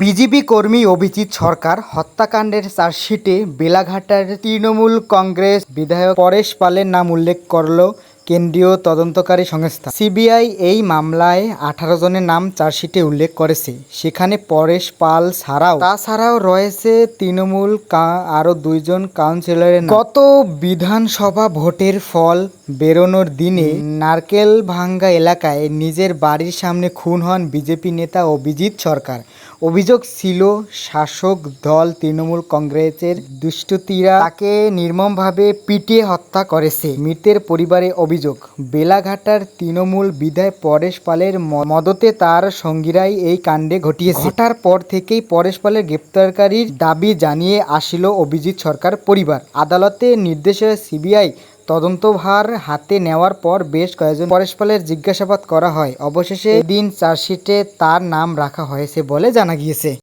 BJP কর্মী অভিজিৎ সরকার হত্যাকাণ্ডের চার্জশিটে বেলাঘাটার তৃণমূল কংগ্রেস বিধায়ক পরেশ পালের নাম উল্লেখ করল। কেন্দ্রীয় তদন্তকারী সংস্থা। সিবিআই এই মামলায় আঠারো জনের নাম চার্জশিটে উল্লেখ করেছে। সেখানে পরেশ পাল ছাড়াও তাছাড়াও রয়েছে তৃণমূল আরও দুইজন কাউন্সিলরের গত বিধানসভা ভোটের ফল বেরোনোর দিনে নারকেল ভাঙ্গা এলাকায় নিজের বাড়ির সামনে খুন হন বিজেপি নেতা অভিজিৎ সরকার। অভিযোগ ছিল, শাসক দল তৃণমূল কংগ্রেসের দুষ্টুতিরা তাকে নির্মমভাবে পিটিয়ে হত্যা করেছে। মৃতের পরিবারে অভিযোগ বেলাঘাটার তৃণমূল বিধায়ক পরেশ পালের মদতে তার সঙ্গীরাই এই কাণ্ডে ঘটিয়েছে। ঘটার পর থেকেই পরেশ পালের গ্রেপ্তারকারীর দাবি জানিয়ে আসিল অভিজিৎ সরকার পরিবার। আদালতে নির্দেশে সিবিআই তদন্তভার হাতে নেওয়ার পর বেশ কয়েকজন পরেশ পালের জিজ্ঞাসাবাদ করা হয়। অবশেষে দিন চার্জশিটে তার নাম রাখা হয়েছে বলে জানা গিয়েছে।